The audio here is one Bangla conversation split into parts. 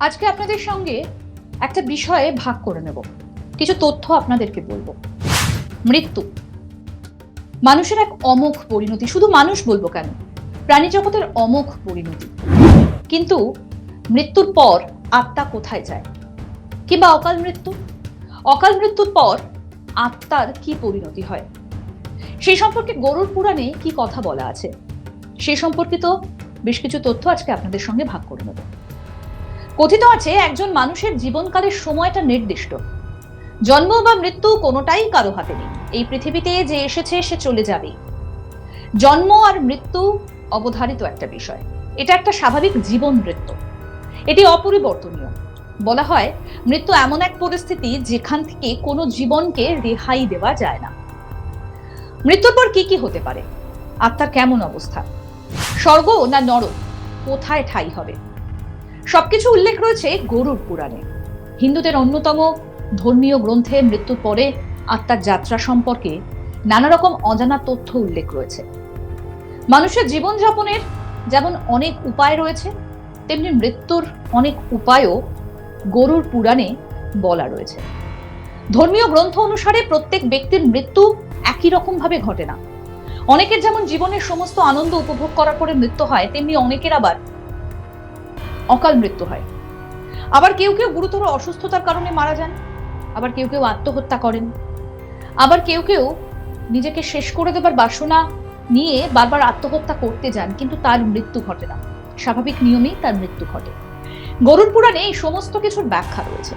আজকে আপনাদের সঙ্গে একটা বিষয়ে ভাগ করে নেব। কিছু তথ্য আপনাদেরকে বলব। মৃত্যু। মানুষের এক অমোঘ পরিণতি। শুধু মানুষ বলব কেন? প্রাণী জগতের অমোঘ পরিণতি। কিন্তু মৃত্যুর পর আত্মা কোথায় যায়? কিংবা অকাল মৃত্যু? অকাল মৃত্যুর পর আত্মার কি পরিণতি হয়? সেই সম্পর্কে গরুর পুরাণে কি কথা বলা আছে? সে সম্পর্কিত বেশ কিছু তথ্য আজকে আপনাদের সঙ্গে ভাগ করে নেব। কথিত আছে, একজন মানুষের জীবনকালের সময়টা নির্দিষ্ট। জন্ম বা মৃত্যু কোনোটাই কারও হাতে নেই। এই পৃথিবীতে যে এসেছে, সে চলে যাবেই। জন্ম আর মৃত্যু অবধারিত একটা বিষয়। এটা একটা স্বাভাবিক জীবন মৃত্যু এটি অপরিবর্তনীয়। বলা হয়, মৃত্যু এমন এক পরিস্থিতি যেখান থেকে কোনো জীবনকে রেহাই দেওয়া যায় না। মৃত্যুর পর কি কি হতে পারে? আত্মার কেমন অবস্থা? স্বর্গ না নরক? কোথায় ঠাই হবে? সবকিছু উল্লেখ রয়েছে গরুর পুরাণে। হিন্দুদের অন্যতম ধর্মীয় গ্রন্থে মৃত্যুর পরে আত্মার যাত্রা সম্পর্কে নানা রকম অজানা তথ্য উল্লেখ রয়েছে। মানুষের জীবনযাপনের যেমন অনেক উপায় রয়েছে, তেমনি মৃত্যুর অনেক উপায়ও গরুর পুরাণে বলা রয়েছে। ধর্মীয় গ্রন্থ অনুসারে প্রত্যেক ব্যক্তির মৃত্যু একই রকম ভাবে ঘটে না। অনেকের যেমন জীবনের সমস্ত আনন্দ উপভোগ করার পরে মৃত্যু হয়, তেমনি অনেকের আবার অকাল মৃত্যু হয়। আবার কেউ কেউ গুরুতর অসুস্থতার কারণে মারা যান, আবার কেউ কেউ আত্মহত্যা করেন। আবার কেউ কেউ নিজেকে শেষ করে দেবার বাসনা নিয়ে বারবার আত্মহত্যা করতে যান, কিন্তু তার মৃত্যু ঘটে না। স্বাভাবিক নিয়মেই তার মৃত্যু ঘটে। গরুর পুরাণে এই সমস্ত কিছুর ব্যাখ্যা রয়েছে।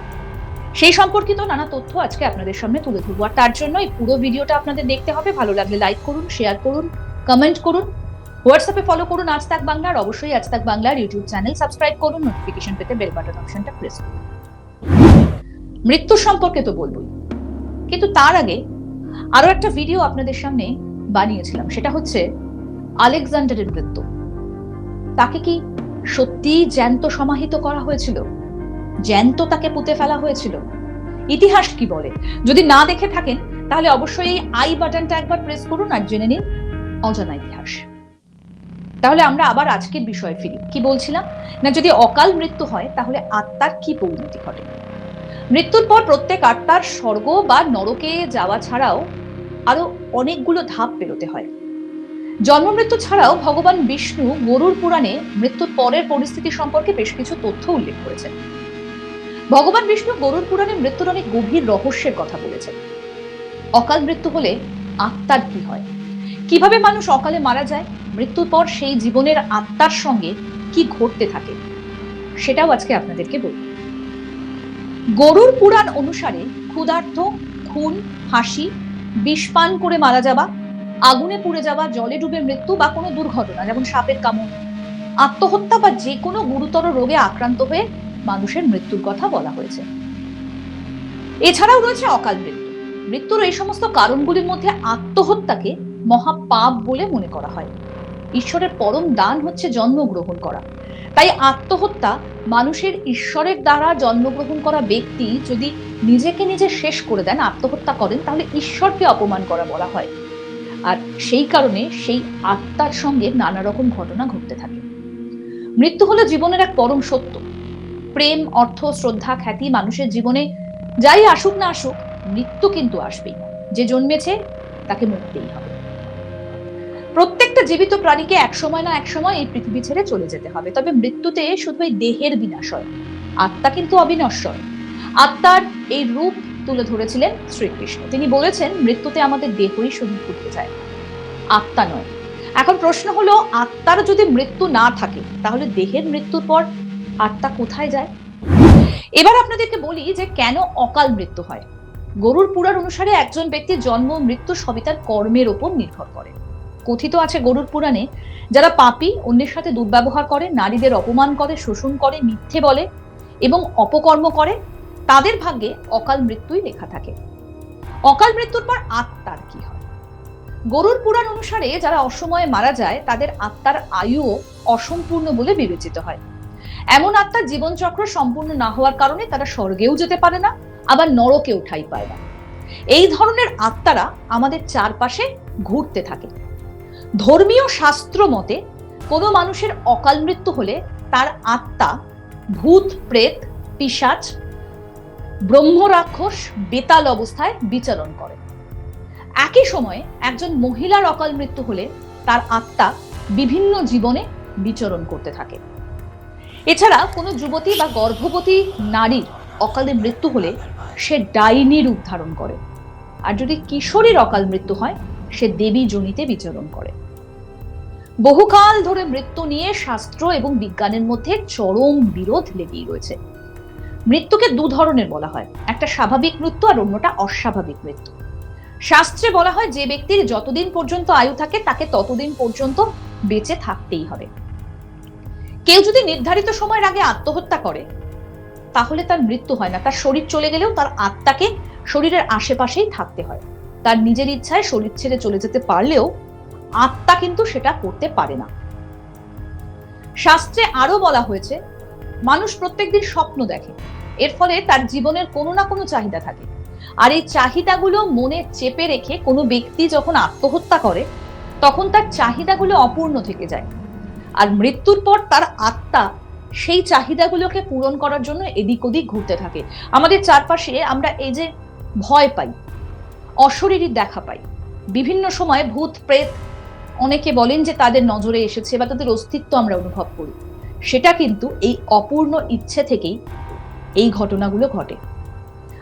সেই সম্পর্কিত নানা তথ্য আজকে আপনাদের সামনে তুলে ধরবো। আর তার জন্য এই পুরো ভিডিওটা আপনাদের দেখতে হবে। ভালো লাগলে লাইক করুন শেয়ার করুন কমেন্ট করুন। হোয়াটসঅ্যাপে ফলো করুন আজ তাক বাংলা আর অবশ্যই আজ তাক বাংলার ইউটিউব চ্যানেল সাবস্ক্রাইব করুন নোটিফিকেশন পেতে বেল বাটন অপশনটা প্রেস করুন। মৃত্যু সম্পর্কে তো বলবোই। কিন্তু তার আগে আরও একটা ভিডিও আপনাদের সামনে বানিয়েছিলাম, সেটা হচ্ছে আলেকজান্ডারের মৃত্যু। তাকে কি সত্যি জ্যান্ত সমাহিত করা হয়েছিল? জ্যান্ত তাকে পুঁতে ফেলা হয়েছিল? ইতিহাস কি বলে? যদি না দেখে থাকেন, তাহলে অবশ্যই এই আই বাটনটা একবার প্রেস করুন আর জেনে নিন অজানা ইতিহাস। তাহলে আমরা আবার আজকের বিষয়ে ফিরি। কি বলছিলাম? না, যদি অকাল মৃত্যু হয়, তাহলে আত্মার কি পরিণতি ঘটে? মৃত্যুর পর প্রত্যেক আত্মার স্বর্গ বা নরকে যাওয়া ছাড়াও আরও অনেকগুলো ধাপ পেরোতে হয়। জন্ম মৃত্যু ছাড়াও ভগবান বিষ্ণু গরুর পুরাণে মৃত্যুর পরের পরিস্থিতি সম্পর্কে বেশ কিছু তথ্য উল্লেখ করেছেন। ভগবান বিষ্ণু গরুর পুরাণে মৃত্যুর অনেক গভীর রহস্যের কথা বলেছেন। অকাল মৃত্যু হলে আত্মার কি হয়? কীভাবে মানুষ অকালে মারা যায়, মৃত্যুর পর সেই জীবনের আত্মার সঙ্গে কি ঘটতে থাকে, সেটাও আজকে আপনাদেরকে বলব। গরুর পুরাণ অনুসারে ক্ষুধার্থ খুন, হাসি বিষপান করে মারা যাওয়া, আগুনে পুড়ে যাওয়া, জলে ডুবে মৃত্যু বা কোনো দুর্ঘটনা, যেমন সাপের কামড়, আত্মহত্যা বা যে কোনো গুরুতর রোগে আক্রান্ত হয়ে মানুষের মৃত্যুর কথা বলা হয়েছে। এছাড়াও রয়েছে অকাল মৃত্যু। মৃত্যুর এই সমস্ত কারণগুলির মধ্যে আত্মহত্যাকে মহাপাপ বলে মনে করা হয়। ঈশ্বরের পরম দান হচ্ছে জন্মগ্রহণ করা। তাই আত্মহত্যা মানুষের ঈশ্বরের দ্বারা জন্মগ্রহণ করা ব্যক্তি যদি নিজেকে নিজে শেষ করে দেন, আত্মহত্যা করেন, তাহলে ঈশ্বরকে অপমান করা বলা হয়। আর সেই কারণে সেই আত্মার সঙ্গে নানা রকম ঘটনা ঘটতে থাকে। মৃত্যু হলো জীবনের এক পরম সত্য। প্রেম, অর্থ, শ্রদ্ধা, খ্যাতি মানুষের জীবনে যাই আসুক না আসুক, মৃত্যু কিন্তু আসবেই। যে জন্মেছে, তাকে মরতেই হবে। প্রত্যেকটা জীবিত প্রাণীকে একসময় না একসময় এই পৃথিবী ছেড়ে চলে যেতে হবে। তবে মৃত্যুতে শুধু এই দেহের বিনাশ হয় আত্মা কিন্তু অবিনশ্বর। আত্মার এই রূপ তুলে ধরেছিলেন শ্রীকৃষ্ণ। তিনি বলেছেন, মৃত্যুতে আমাদের দেহই শুধু ঘুরতে যায় আত্মা নয়। এখন প্রশ্ন হলো, আত্মার যদি মৃত্যু না থাকে, তাহলে দেহের মৃত্যুর পর আত্মা কোথায় যায়? এবার আপনাদেরকে বলি যে, কেন অকাল মৃত্যু হয়? গরুর পুরাণ অনুসারে একজন ব্যক্তির জন্ম মৃত্যু সবই তার কর্মের ওপর নির্ভর করে। কথিত আছে গরুর পুরাণে, যারা পাপী অন্যের সাথে দুর্ব্যবহার করে, নারীদের অপমান করে, শোষণ করে, মিথ্যে বলে এবং অপকর্ম করে, তাদের ভাগ্যে অকাল মৃত্যুই লেখা থাকে। অকাল মৃত্যুর পর আত্মার কি হয়? গরুর পুরাণ অনুসারে যারা অসময়ে মারা যায়, তাদের আত্মার আয়ুও অসম্পূর্ণ বলে বিবেচিত হয়। এমন আত্মার জীবনচক্র সম্পূর্ণ না হওয়ার কারণে তারা স্বর্গেও যেতে পারে না, আবার নরকেও ঠাই পায় না। এই ধরনের আত্মারা আমাদের চারপাশে ঘুরতে থাকে। ধর্মীয় শাস্ত্র মতে, কোনো মানুষের অকাল মৃত্যু হলে তার আত্মা ভূত, প্রেত, পিশাচ ব্রহ্ম রাক্ষস বেতাল অবস্থায় বিচরণ করে। একই সময়ে একজন মহিলার অকাল মৃত্যু হলে তার আত্মা বিভিন্ন জীবনে বিচরণ করতে থাকে। এছাড়া কোনো যুবতী বা গর্ভবতী নারীর অকালে মৃত্যু হলে সে ডাইনি রূপ ধারণ করে। আর যদি কিশোরীর অকাল মৃত্যু হয় সে দেবী জনিতে বিচরণ করে। বহুকাল ধরে মৃত্যু নিয়ে শাস্ত্র এবং বিজ্ঞানের মধ্যে চরম বিরোধ লেগেই রয়েছে। মৃত্যুকে দু ধরনের বলা হয়, একটা স্বাভাবিক মৃত্যু আর অন্যটা অস্বাভাবিক মৃত্যু। শাস্ত্রে বলা হয়, যে ব্যক্তির যতদিন পর্যন্ত আয়ু থাকে, তাকে ততদিন পর্যন্ত বেঁচে থাকতেই হবে। কেউ যদি নির্ধারিত সময়ের আগে আত্মহত্যা করে, তাহলে তার মৃত্যু হয় না। তার শরীর চলে গেলেও তার আত্মাকে শরীরের আশেপাশেই থাকতে হয়। তার নিজের ইচ্ছায় শরীর ছেড়ে চলে যেতে পারলেও আত্মা কিন্তু সেটা করতে পারে না। শাস্ত্রে আরও বলা হয়েছে, মানুষ প্রত্যেকদিন স্বপ্ন দেখে, এর ফলে তার জীবনের কোনো না কোনো চাহিদা থাকে। আর এই চাহিদাগুলো মনে চেপে রেখে কোনো ব্যক্তি যখন আত্মহত্যা করে, তখন তার চাহিদাগুলো অপূর্ণ থেকে যায়। আর মৃত্যুর পর তার আত্মা সেই চাহিদাগুলোকে পূরণ করার জন্য এদিক ওদিক ঘুরতে থাকে। আমাদের চারপাশে আমরা এই যে ভয় পাই অশরীরী দেখা পাই। বিভিন্ন সময় ভূত, প্রেত অনেকে বলেন যে তাদের নজরে এসেছে বা তাদের অস্তিত্ব আমরা অনুভব করি। সেটা কিন্তু এই অপূর্ণ ইচ্ছে থেকেই এই ঘটনাগুলো ঘটে।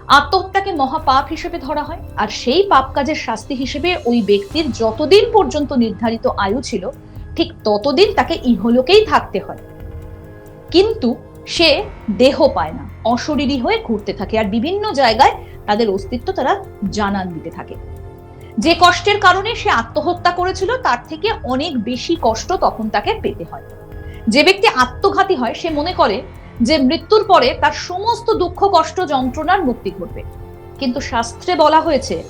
আত্মহত্যাকে মহাপাপ হিসেবে ধরা হয় আর সেই পাপ কাজের শাস্তি হিসেবে ওই ব্যক্তির যতদিন পর্যন্ত নির্ধারিত আয়ু ছিল, ঠিক ততদিন তাকে ইহলোকেই থাকতে হয়। কিন্তু সে দেহ পায় না, অশরীরী হয়ে ঘুরতে থাকে আর বিভিন্ন জায়গায় তাদের অস্তিত্ব তারা জানান দিতে থাকে। যে কষ্টের কারণে সে আত্মহত্যা করেছিল, তার থেকে অনেক বেশি কষ্ট তখন তাকে পেতে হয়। যে ব্যক্তি আত্মঘাতী হয়, সে মনে করে যে মৃত্যুর পরে তার সমস্ত দুঃখ, কষ্ট, যন্ত্রণার মুক্তি ঘটবে। কিন্তু শাস্ত্রে বলা হয়েছে,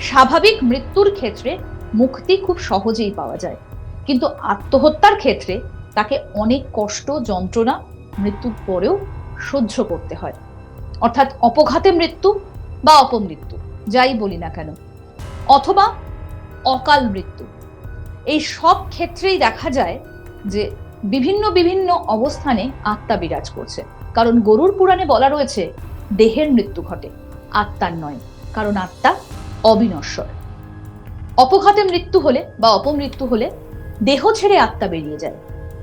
স্বাভাবিক মৃত্যুর ক্ষেত্রে মুক্তি খুব সহজেই পাওয়া যায়। কিন্তু আত্মহত্যার ক্ষেত্রে তাকে অনেক কষ্ট, যন্ত্রণা মৃত্যুর পরেও সহ্য করতে হয়। অর্থাৎ অপঘাতে মৃত্যু বা অপমৃত্যু, যাই বলি না কেন? অথবা অকাল মৃত্যু। এই সব ক্ষেত্রেই দেখা যায় যে বিভিন্ন বিভিন্ন অবস্থানে আত্মা বিরাজ করছে। কারণ গরুর পুরাণে বলা রয়েছে, দেহের মৃত্যু ঘটে, আত্মার নয়, কারণ আত্মা অবিনশ্বর। অপঘাতে মৃত্যু হলে বা অপমৃত্যু হলে দেহ ছেড়ে আত্মা বেরিয়ে যায়।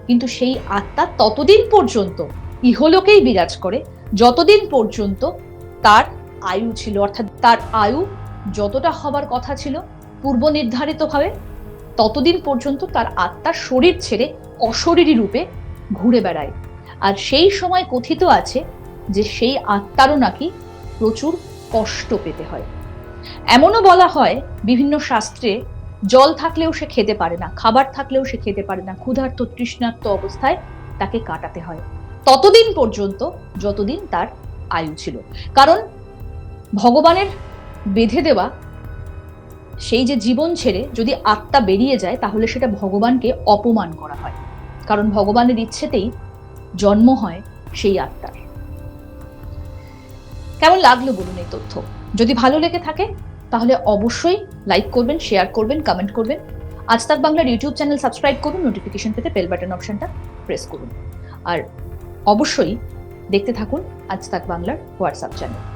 কিন্তু সেই আত্মা ততদিন পর্যন্ত ইহলোকেই বিরাজ করে, যতদিন পর্যন্ত তার আয়ু ছিল, অর্থাৎ তার আয়ু যতটা হবার কথা ছিল, পূর্ব নির্ধারিতভাবে ততদিন পর্যন্ত তার আত্মার শরীর ছেড়ে অশরীরী রূপে ঘুরে বেড়ায়। আর সেই সময় কথিত আছে যে সেই আত্মারও নাকি প্রচুর কষ্ট পেতে হয়। এমনও বলা হয়, বিভিন্ন শাস্ত্রে জল থাকলেও সে খেতে পারে না, খাবার থাকলেও সে খেতে পারে না, ক্ষুধার্ত, তৃষ্ণার্ত অবস্থায় তাকে কাটাতে হয়। ততদিন পর্যন্ত যতদিন তার আয়ু ছিল। কারণ ভগবানের বেঁধে দেওয়া সেই যে জীবন ছেড়ে যদি আত্মা বেরিয়ে যায়, তাহলে সেটা ভগবানকে অপমান করা হয়। কারণ ভগবানের ইচ্ছেতেই জন্ম হয় সেই আত্মার। কেমন লাগল বলুন এই তথ্য? যদি ভালো লেগে থাকে, তাহলে অবশ্যই লাইক করবেন শেয়ার করবেন কমেন্ট করবেন। আজ তাক বাংলার ইউটিউব চ্যানেল সাবস্ক্রাইব করুন নোটিফিকেশন পেতে বেল বাটন অপশনটা প্রেস করুন। আর অবশ্যই দেখতে থাকুন আজ তাক বাংলার হোয়াটসঅ্যাপ চ্যানেল